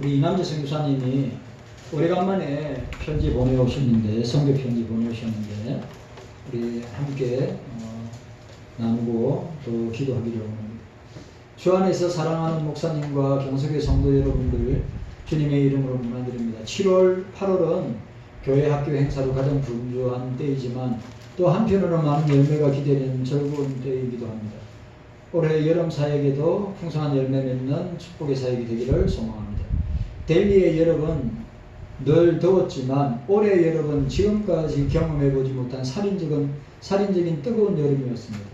우리 이남재 선교사님이 오래간만에 편지 보내오셨는데 성교 편지 보내오셨는데 우리 함께 어, 나누고 또 기도하기를 원합니다. 주 안에서 사랑하는 목사님과 경석의 성도 여러분들 주님의 이름으로 문안드립니다. 7월, 8월은 교회 학교 행사로 가장 분주한 때이지만 또 한편으로 많은 열매가 기대되는 즐거운 때이기도 합니다. 올해 여름 사역에도 풍성한 열매 맺는 축복의 사역이 되기를 소망합니다. 델리의 여름은 늘 더웠지만 올해 여름은 지금까지 경험해보지 못한 살인적인, 살인적인 뜨거운 여름이었습니다.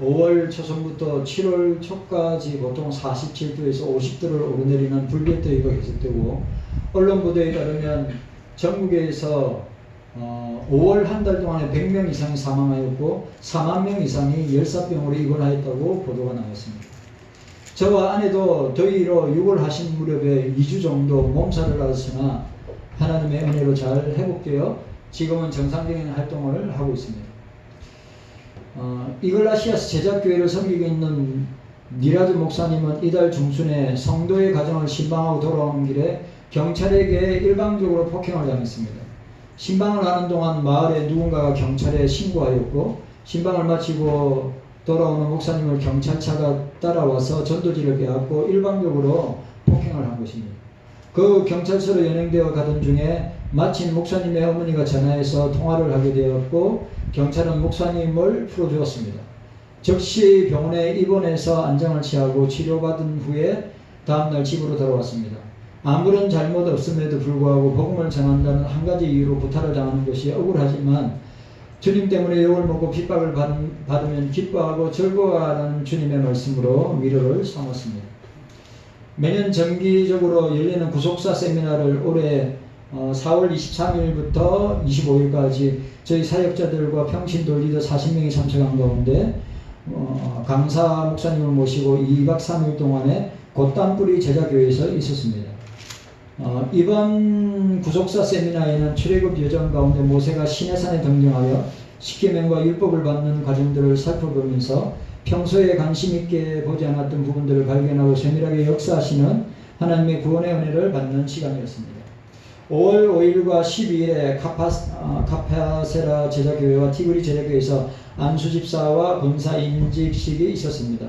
5월 초순부터 7월 초까지 보통 47도에서 50도를 오르내리는 불볕더위가 계속되고 언론 보도에 따르면 전국에서 어, 5월 한 달 동안에 100명 이상이 사망하였고 4만 명 이상이 열사병으로 입원하였다고 보도가 나왔습니다. 저와 아내도 더위로 6월 하신 무렵에 2주 정도 몸살을 앓았으나 하나님의 은혜로 잘 회복되어 지금은 정상적인 활동을 하고 있습니다. 어, 이글라시아스 제작교회를 섬기고 있는 니라드 목사님은 이달 중순에 성도의 가정을 신방하고 돌아오는 길에 경찰에게 일방적으로 폭행을 당했습니다. 신방을 하는 동안 마을에 누군가가 경찰에 신고하였고 신방을 마치고 돌아오는 목사님을 경찰차가 따라와서 전도지를 빼앗고 일방적으로 폭행을 한 것입니다. 그 경찰서로 연행되어 가던 중에 마침 목사님의 어머니가 전화해서 통화를 하게 되었고 경찰은 목사님을 풀어주었습니다. 즉시 병원에 입원해서 안정을 취하고 치료받은 후에 다음날 집으로 돌아왔습니다. 아무런 잘못 없음에도 불구하고 복음을 전한다는 한 가지 이유로 부탁을 당하는 것이 억울하지만 주님 때문에 욕을 먹고 핍박을 받으면 기뻐하고 즐거워하는 주님의 말씀으로 위로를 삼았습니다. 매년 정기적으로 열리는 구속사 세미나를 올해 4월 23일부터 25일까지 저희 사역자들과 평신도 리더 40명이 참석한 가운데 어, 강사 목사님을 모시고 2박 3일 동안에 곧단뿌리 제자교회에서 있었습니다. 어, 이번 구속사 세미나에는 출애굽 여정 가운데 모세가 시내산에 등장하여 십계명과 율법을 받는 과정들을 살펴보면서 평소에 관심 있게 보지 않았던 부분들을 발견하고 세밀하게 역사하시는 하나님의 구원의 은혜를 받는 시간이었습니다. 5월 5일과 12일에 카파, 어, 카파세라 제자교회와 티그리 제자교회에서 안수 집사와 본사 임직식이 있었습니다.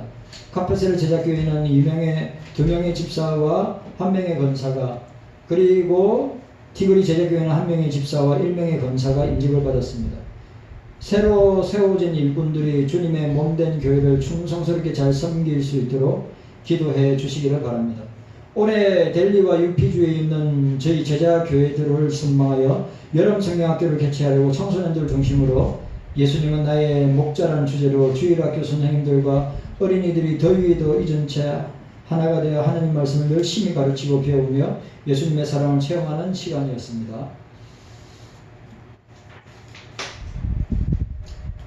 카파세라 제자교회는 유명의 두 명의 집사와 한 명의 권사가 그리고 티그리 제자교회는 한 명의 집사와 1명의 권사가 임직을 받았습니다. 새로 세워진 일꾼들이 주님의 몸된 교회를 충성스럽게 잘 섬길 수 있도록 기도해 주시기를 바랍니다. 올해 델리와 유피주에 있는 저희 제자 교회들을 순방하여 여름 성경학교를 개최하려고 청소년들 중심으로 예수님은 나의 목자라는 주제로 주일학교 선생님들과 어린이들이 더위에도 잊은 채 하나가 되어 하나님 말씀을 열심히 가르치고 배우며 예수님의 사랑을 체험하는 시간이었습니다.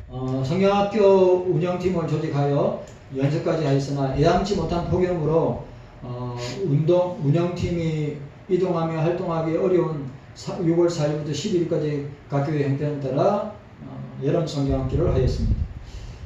어, 성경학교 운영팀을 조직하여 연습까지 하였으나 예상치 못한 폭염으로 어, 운동 운영팀이 이동하며 활동하기 어려운 6월 4일부터 10일까지 각 교회 형태에 따라 어, 여름 성경학교를 하였습니다.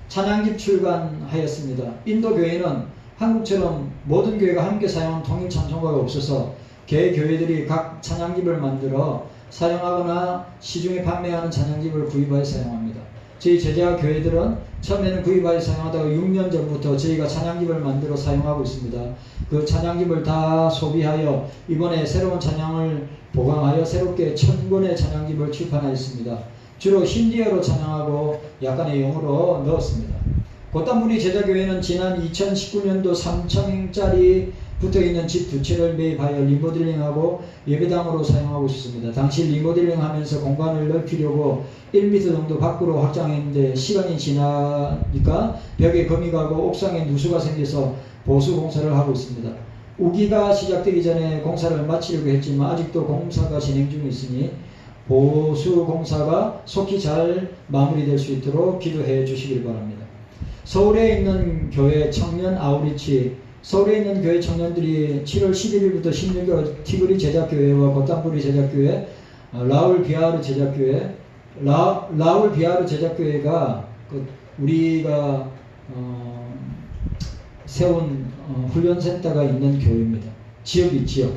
찬양집 출간하였습니다. 인도 교회는 한국처럼 모든 교회가 함께 사용한 통일 찬송가가 없어서 개 교회들이 각 찬양집을 만들어 사용하거나 시중에 판매하는 찬양집을 구입하여 사용합니다. 저희 제자 교회들은 처음에는 구입하여 사용하다가 6년 전부터 저희가 찬양집을 만들어 사용하고 있습니다. 그 찬양집을 다 소비하여 이번에 새로운 찬양을 보강하여 새롭게 천 권의 찬양집을 출판하였습니다. 주로 힌디어로 찬양하고 약간의 영어로 넣었습니다. 곧단무리 제자교회는 지난 2019년도 3천짜리 붙어있는 집 두 채를 매입하여 리모델링하고 예배당으로 사용하고 있습니다. 당시 리모델링 하면서 공간을 넓히려고 1m 정도 밖으로 확장했는데 시간이 지나니까 벽에 금이 가고 옥상에 누수가 생겨서 보수 공사를 하고 있습니다. 우기가 시작되기 전에 공사를 마치려고 했지만 아직도 공사가 진행 중에 있으니 보수 공사가 속히 잘 마무리될 수 있도록 기도해 주시길 바랍니다. 서울에 있는 교회 청년 아우리치 서울에 있는 교회 청년들이 7월 11일부터 16일 티그리 제작교회와 겉단뿌리 제작교회 어, 라울 비아르 제작교회 라, 라울 비아르 제작교회가 그 우리가 어, 세운 어, 훈련센터가 있는 교회입니다. 지역이 지역.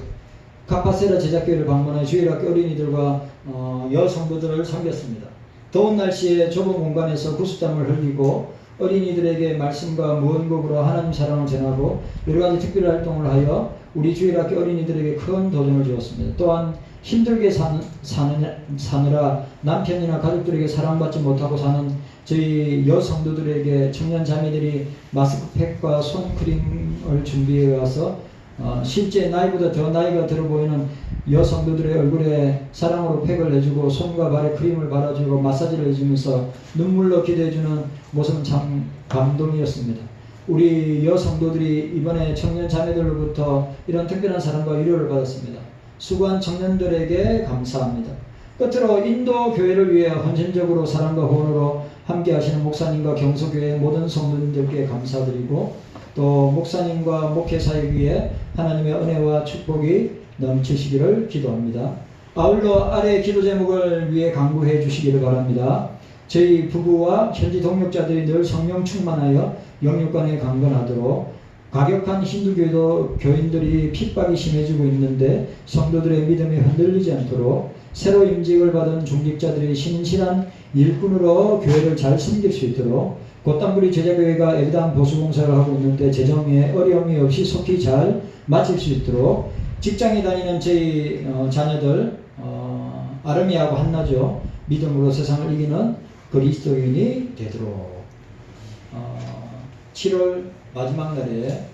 카파세라 제작교회를 방문해 주일 학교 어린이들과 어, 여성도들을 섬겼습니다. 더운 날씨에 좁은 공간에서 구슬땀을 흘리고 어린이들에게 말씀과 무언곡으로 하나님 사랑을 전하고 여러 가지 특별 활동을 하여 우리 주일학교 어린이들에게 큰 도전을 주었습니다. 또한 힘들게 사는, 사는, 사느라 남편이나 가족들에게 사랑받지 못하고 사는 저희 여성도들에게 청년 자매들이 마스크팩과 손크림을 준비해 와서 어, 실제 나이보다 더 나이가 들어 보이는 여성들의 얼굴에 사랑으로 팩을 내주고 손과 발에 크림을 발라주고 마사지를 해주면서 눈물로 기대해주는 모습은 참 감동이었습니다. 우리 여성도들이 이번에 청년 자매들로부터 이런 특별한 사랑과 위로를 받았습니다. 수고한 청년들에게 감사합니다. 끝으로 인도 교회를 위해 헌신적으로 사랑과 후원으로 함께 하시는 목사님과 경소교회 모든 성도님들께 감사드리고 또 목사님과 목회 사역 위에 하나님의 은혜와 축복이 넘치시기를 기도합니다. 아울러 아래 기도 제목을 위해 강구해 주시기를 바랍니다. 저희 부부와 현지 동역자들이 늘 성령 충만하여 영육간에 강건하도록 과격한 힌두교도 교인들이 핍박이 심해지고 있는데 성도들의 믿음이 흔들리지 않도록 새로 임직을 받은 중직자들이 신실한 일꾼으로 교회를 잘 섬길 수 있도록 곧단부리 제자교회가 애당 보수공사를 하고 있는데 재정에 어려움이 없이 속히 잘 마칠 수 있도록 직장에 다니는 저희 어, 자녀들 어, 아르미하고 한나죠 믿음으로 세상을 이기는 그리스도인이 되도록 어, 7월 마지막 날에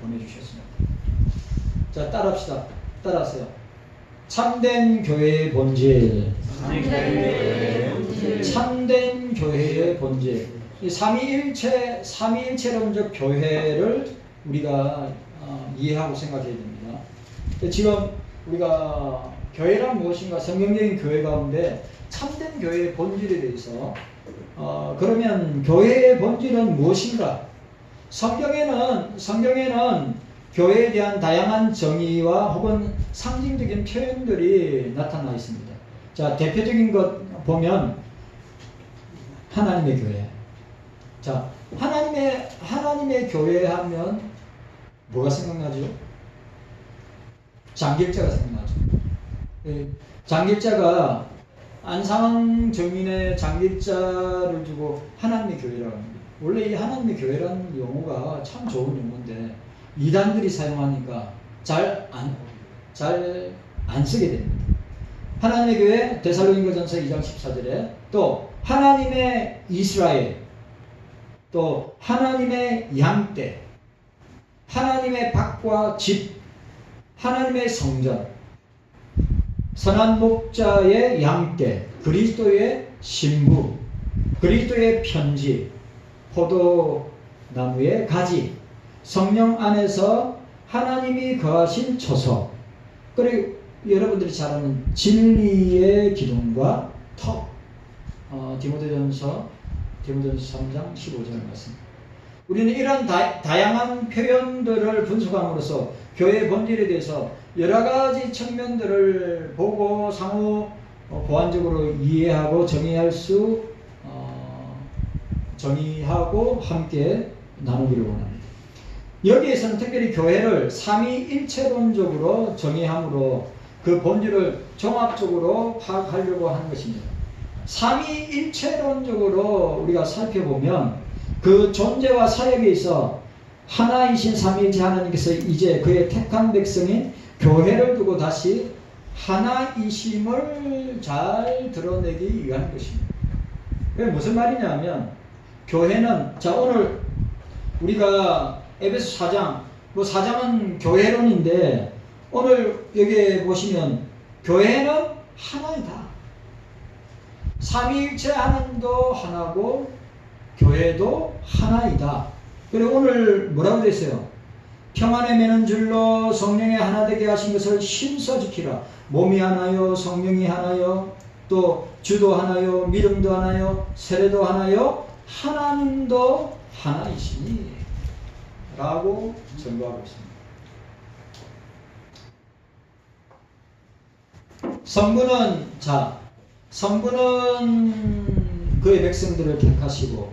보내주셨습니다. 자 따라합시다. 따라하세요. 참된 교회의 본질. 참된 교회의 본질. 이 삼위일체 삼위일체론적 교회를 우리가 어, 이해하고 생각해야 됩니다. 지금 우리가 교회란 무엇인가 성경적인 교회 가운데 참된 교회의 본질에 대해서 어, 그러면 교회의 본질은 무엇인가? 성경에는 성경에는 교회에 대한 다양한 정의와 혹은 상징적인 표현들이 나타나 있습니다. 자, 대표적인 것 보면 하나님의 교회. 자, 하나님의 하나님의 교회 하면 뭐가 생각나죠? 장길자가 생각나죠. 예, 장길자가 안상황 정인의 장길자를 두고 하나님의 교회라고 합니다. 원래 이 하나님의 교회라는 용어가 참 좋은 용어인데 이단들이 사용하니까 잘 안 잘 안 쓰게 됩니다. 하나님의 교회 데살로니가 전서 2장 14절에 또 하나님의 이스라엘 또 하나님의 양떼 하나님의 밭과 집 하나님의 성전 선한 목자의 양떼 그리스도의 신부 그리스도의 편지 포도나무의 가지 성령 안에서 하나님이 거하신 초석 그리고 여러분들이 잘 아는 진리의 기둥과 턱 어, 디모데전서 디모데전서 3장 15절 말씀 우리는 이런 다, 다양한 표현들을 분석함으로써 교회의 본질에 대해서 여러 가지 측면들을 보고 상호 어, 보완적으로 이해하고 정의할 수 어, 정의하고 함께 나누기를 원합니다. 여기에서는 특별히 교회를 삼위일체론적으로 정의함으로 그 본질을 종합적으로 파악하려고 하는 것입니다. 삼위일체론적으로 우리가 살펴보면 그 존재와 사역에 있어 하나이신 삼위일체 하나님께서 이제 그의 택한 백성인 교회를 두고 다시 하나이심을 잘 드러내기 위한 것입니다. 그게 무슨 말이냐면 교회는 자 오늘 우리가 에베소 4장 뭐 4장은 교회론인데 오늘 여기 보시면 교회는 하나이다. 삼위일체 하나님도 하나고 교회도 하나이다. 그리고 오늘 뭐라고 됐어요? 평안에 매는 줄로 성령의 하나 되게 하신 것을 힘써 지키라. 몸이 하나요, 성령이 하나요, 또 주도 하나요, 믿음도 하나요, 세례도 하나요, 하나님도 하나이시니 라고 증거하고 있습니다. 성부는 자 성부는 그의 백성들을 택하시고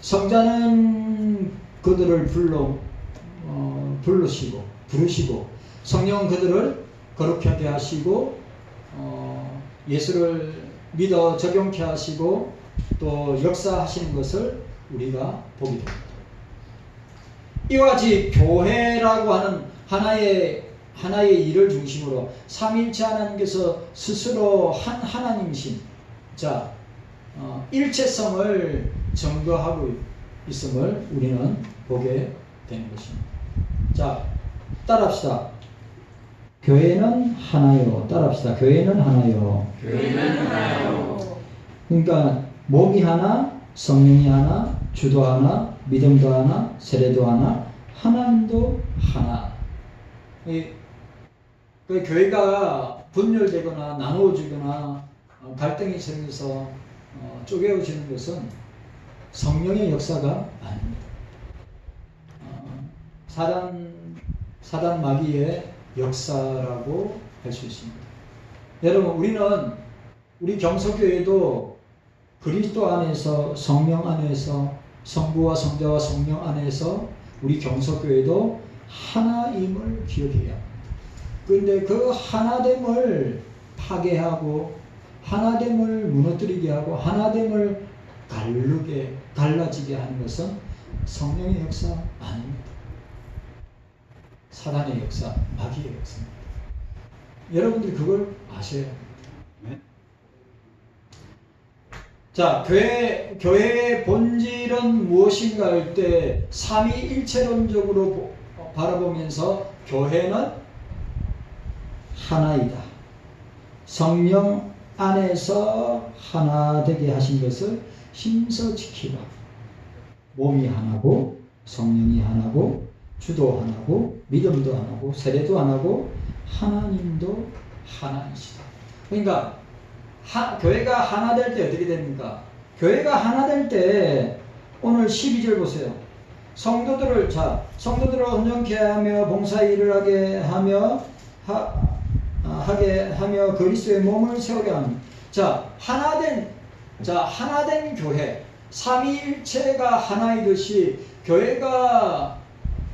성자는 그들을 불러 어, 부르시고 부르시고 성령은 그들을 거룩하게 하시고 어, 예수를 믿어 적용케 하시고 또 역사하시는 것을 우리가 보게 됩니다. 이와 같이 교회라고 하는 하나의 하나의 일을 중심으로 삼일체 하나님께서 스스로 한 하나님이신 자 어, 일체성을 증거하고 있음을 우리는 보게 되는 것입니다. 자 따라합시다. 교회는 하나요. 따라합시다. 교회는 하나요. 교회는 하나요. 그러니까 몸이 하나, 성령이 하나, 주도 하나, 믿음도 하나, 세례도 하나, 하나님도 하나. 이, 그 교회가 분열되거나 나누어지거나 어, 갈등이 생겨서 어, 쪼개어지는 것은 성령의 역사가 아닙니다. 어, 사단 사단 마귀의 역사라고 할 수 있습니다. 여러분 우리는 우리 경서교회도 그리스도 안에서 성령 안에서 성부와 성자와 성령 안에서 우리 경서교회도 하나임을 기억해야 합니다. 그런데 그 하나됨을 파괴하고 하나됨을 무너뜨리게 하고 하나됨을 갈르게 갈라지게 하는 것은 성령의 역사 아닙니다. 사단의 역사, 마귀의 역사입니다. 여러분들이 그걸 아셔야 합니다. 네. 자, 교회, 교회의 본질은 무엇인가 할 때 삼위일체론적으로 보- 어, 바라보면서 교회는 하나이다. 성령 안에서 하나 되게 하신 것을 힘써 지키라. 몸이 하나고 성령이 하나고 주도 하나고 믿음도 하나고 세례도 하나고 하나님도 하나이시다. 그러니까 하, 교회가 하나 될 때 어떻게 됩니까? 교회가 하나 될 때 오늘 12절 보세요. 성도들을 자 성도들을 온전케 하며 봉사 일을 하게 하며 하, 아, 하게 하며 그리스도의 몸을 세우게 합니다. 자 하나된 자 하나된 교회 삼위일체가 하나이듯이 교회가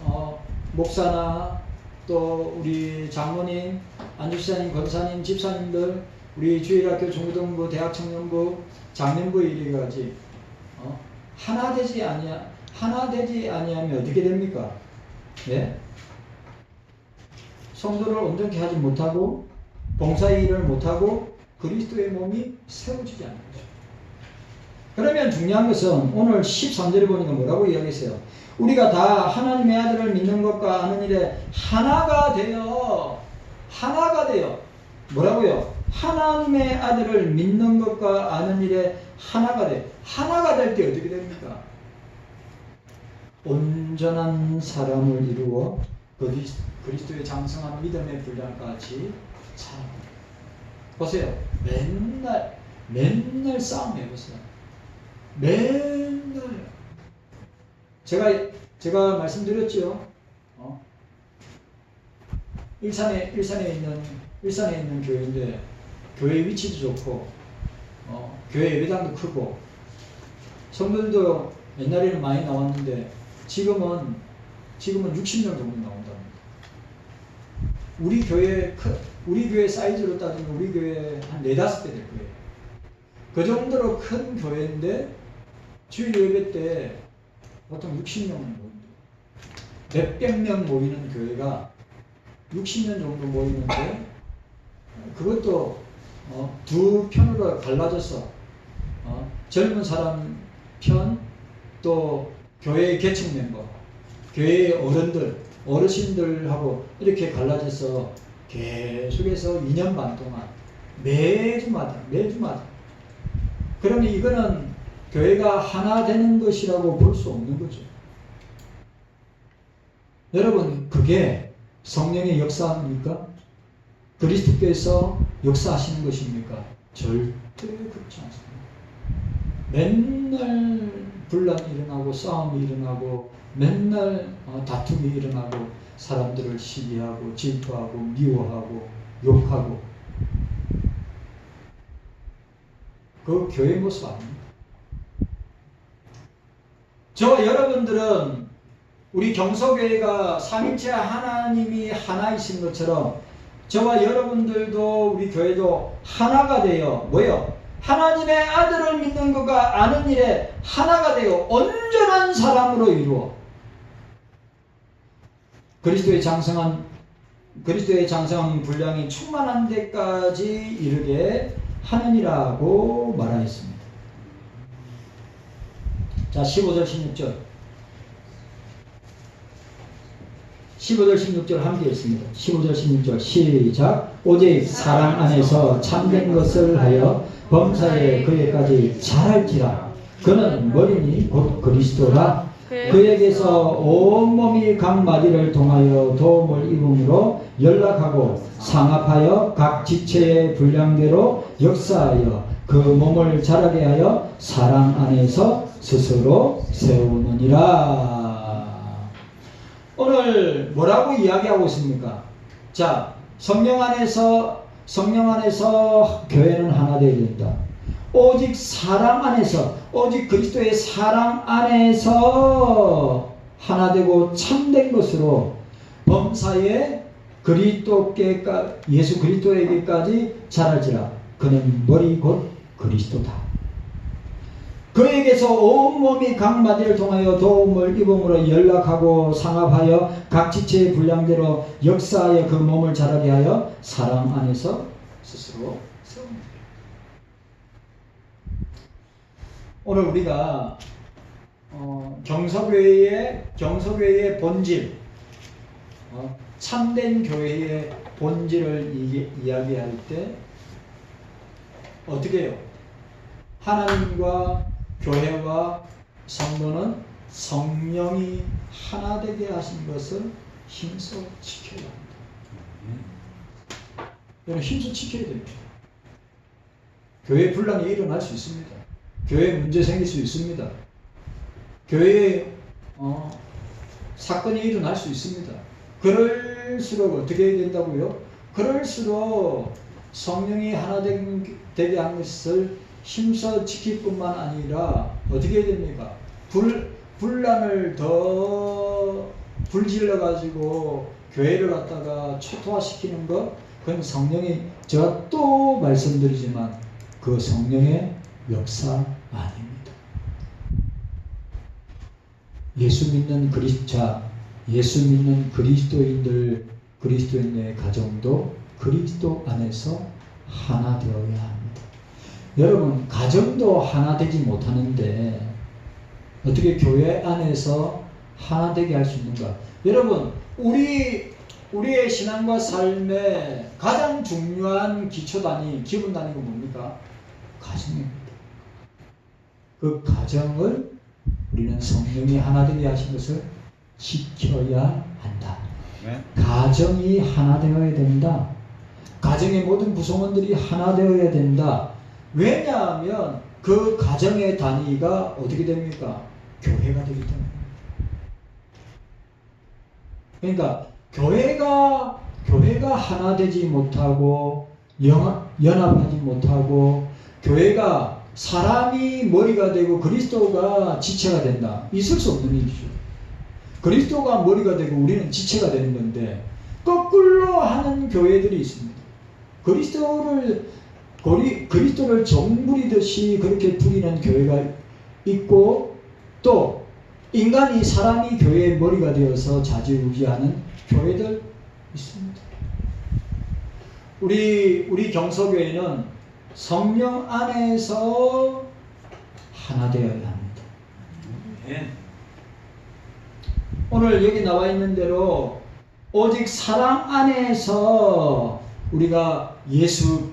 어, 목사나 또 우리 장모님, 안주사님, 권사님, 집사님들, 우리 주일학교 중고등부, 대학청년부, 장년부 이래가지 어? 하나 되지 아니야 하나 되지 아니하면 어떻게 됩니까? 예? 성도를 온전케 하지 못하고 봉사의 일을 못하고 그리스도의 몸이 세워지지 않는 거죠. 그러면 중요한 것은 오늘 13절에 보니까 뭐라고 이야기했어요? 우리가 다 하나님의 아들을 믿는 것과 아는 일에 하나가 되어 하나가 되어 뭐라고요? 하나님의 아들을 믿는 것과 아는 일에 하나가 돼 하나가 될 때 어떻게 됩니까? 온전한 사람을 이루어 그리스- 그리스도의 장성한 믿음의 분량까지 참 보세요 맨날 맨날 싸움 해보세요 맨날 제가 제가 말씀드렸죠. 어? 일산에 일산에 있는 일산에 있는 교회인데 교회 위치도 좋고 어, 교회 예배당도 크고 성도들도 옛날에는 많이 나왔는데 지금은 지금은 60명 정도 나온답니다. 우리 교회 크, 우리 교회 사이즈로 따지면 우리 교회 한 네다섯 배 될 거예요. 그 정도로 큰 교회인데 주일 예배 때 보통 60명 모인다. 몇백 명 모이는 교회가 60년 정도 모이는데 그것도 어, 두 편으로 갈라져서 어, 젊은 사람 편, 또 교회 계층 멤버, 교회 어른들, 어르신들하고 이렇게 갈라져서 계속해서 2년 반 동안 매주마다 매주마다 그러면 이거는 교회가 하나 되는 것이라고 볼 수 없는 거죠. 여러분, 그게 성령의 역사입니까? 그리스도께서 역사하시는 것입니까? 절대 그렇지 않습니다. 맨날 분란이 일어나고 싸움이 일어나고 맨날 어, 다툼이 일어나고 사람들을 시기하고 질투하고 미워하고 욕하고 그 교회 모습 아닙니다. 저 여러분들은 우리 경서교회가 삼일체 하나님이 하나이신 것처럼 저와 여러분들도 우리 교회도 하나가 되어 뭐요? 하나님의 아들을 믿는 것과 아는 일에 하나가 되어 온전한 사람으로 이루어 그리스도의 장성한 그리스도의 장성한 분량이 충만한 데까지 이르게 하느니라고 말하였습니다. 자, 15절 16절. 15절 16절 함께 읽습니다. 15절 16절 시작. 오직 사랑 안에서 참된 것을 하여 범사에 그에까지 잘할지라. 그는 머리니 곧 그리스도라. 그에게서 온몸이 각 마디를 통하여 도움을 입음으로 연락하고 상합하여 각 지체의 분량대로 역사하여 그 몸을 자라게 하여 사랑 안에서 스스로 세우느니라. 오늘 뭐라고 이야기하고 있습니까? 자, 성령 안에서 성령 안에서 교회는 하나 되어야 된다. 오직 사랑 안에서 오직 그리스도의 사랑 안에서 하나 되고 참된 것으로 범사에 그리스도께까 예수 그리스도에게까지 자랄지라 그는 머리 곧 그리스도다. 그에게서 온몸이 각 마디를 통하여 도움을 입음으로 연락하고 상합하여 각 지체의 분량대로 역사하여 그 몸을 자라게 하여 사랑 안에서 스스로. 오늘 우리가 어, 경서교회의 경서교회의 본질, 어, 참된 교회의 본질을 이, 이야기할 때 어떻게 해요? 하나님과 교회와 성도는 성령이 하나 되게 하신 것을 힘써 지켜야 합니다. 여러분 힘써 지켜야 됩니다. 교회 분란이 일어날 수 있습니다. 교회 문제 생길 수 있습니다. 교회에 어, 사건이 일어날 수 있습니다. 그럴수록 어떻게 해야 된다고요? 그럴수록 성령이 하나 된- 되게 한 것을 힘써 지킬 뿐만 아니라 어떻게 됩니까? 불, 분란을 더 불질러 가지고 교회를 갖다가 초토화시키는 것 그건 성령이 제가 또 말씀드리지만 그 성령의 역사 아닙니다. 예수 믿는 그리스자, 예수 믿는 그리스도인들, 그리스도인의 가정도 그리스도 안에서 하나 되어야 합니다. 여러분, 가정도 하나 되지 못하는데 어떻게 교회 안에서 하나 되게 할 수 있는가? 여러분, 우리 우리의 신앙과 삶의 가장 중요한 기초단위, 기본단위가 뭡니까? 가정입니다. 그 가정을 우리는 성령이 하나 되게 하신 것을 지켜야 한다. 네. 가정이 하나 되어야 된다. 가정의 모든 구성원들이 하나 되어야 된다. 왜냐하면 그 가정의 단위가 어떻게 됩니까? 교회가 되기 때문에. 그러니까 교회가 교회가 하나 되지 못하고 영, 연합하지 못하고 교회가 사람이 머리가 되고 그리스도가 지체가 된다. 있을 수 없는 일이죠. 그리스도가 머리가 되고 우리는 지체가 되는 건데 거꾸로 하는 교회들이 있습니다. 그리스도를 거리, 그리스도를 정부리듯이 그렇게 부리는 교회가 있고 또 인간이 사람이 교회의 머리가 되어서 좌지우지하는 교회들 있습니다. 우리 우리 경서교회는 성령 안에서 하나 되어야 합니다. 네. 오늘 여기 나와 있는 대로 오직 사랑 안에서 우리가 예수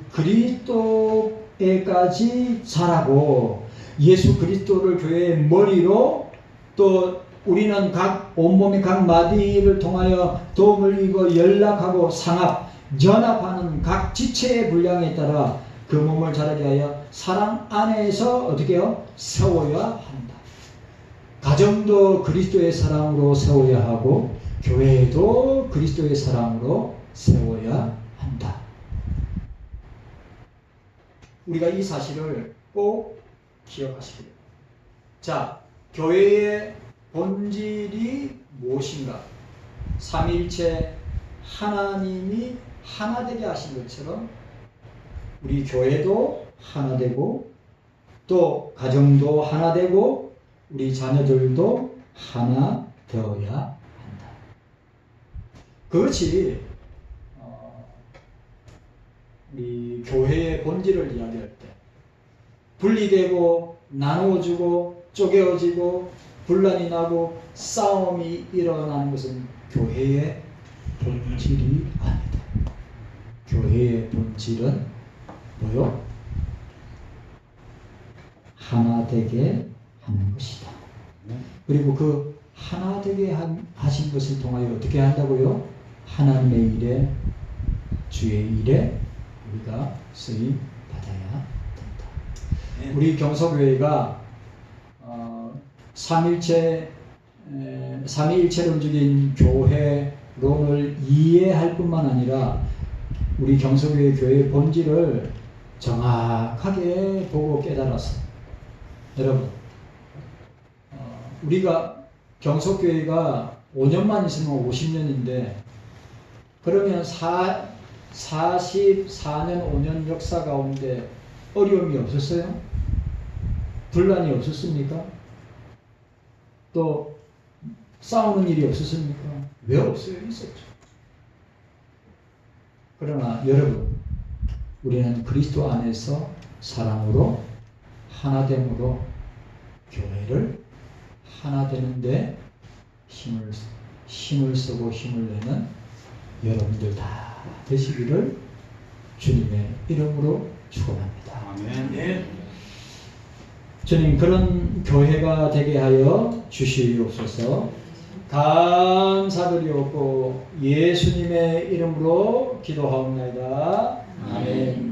그리스도에까지 자라고 예수 그리스도를 교회의 머리로 또 우리는 각 온몸의 각 마디를 통하여 도움을 입어 연락하고 상합, 연합하는 각 지체의 분량에 따라 그 몸을 자라게 하여 사랑 안에서 어떻게 해요? 세워야 한다. 가정도 그리스도의 사랑으로 세워야 하고 교회도 그리스도의 사랑으로 세워야 한다. 우리가 이 사실을 꼭 기억하시기 바랍니다. 자, 교회의 본질이 무엇인가? 삼일체 하나님이 하나 되게 하신 것처럼 우리 교회도 하나 되고 또 가정도 하나 되고 우리 자녀들도 하나 되어야 한다. 그것이 어, 우리 교회의 본질을 이야기할 때 분리되고 나누어지고 쪼개어지고 분란이 나고 싸움이 일어나는 것은 교회의 본질이 아니다. 교회의 본질은 뭐요? 하나 되게 하는 것이다. 그리고 그 하나 되게 한- 하신 것을 통하여 어떻게 한다고요? 하나님의 일에 주의 일에 우리가 쓰임 받아야 된다. 우리 경서교회가 어, 삼일체 에, 삼위일체론적인 교회론을 이해할 뿐만 아니라 우리 경서교회 교회의 본질을 정확하게 보고 깨달았어. 여러분, 어, 우리가 경석교회가 5년만 있으면 50년인데 그러면 사, 44년 5년 역사 가운데 어려움이 없었어요? 분란이 없었습니까? 또 싸우는 일이 없었습니까? 왜 없어요? 있었죠. 그러나 여러분, 우리는 그리스도 안에서 사랑으로 하나됨으로 교회를 하나 되는데 힘을 힘을 쓰고 힘을 내는 여러분들 다 되시기를 주님의 이름으로 축원합니다. 아멘. 주님 그런 교회가 되게 하여 주시옵소서. 감사드리옵고 예수님의 이름으로 기도하옵나이다. 아멘.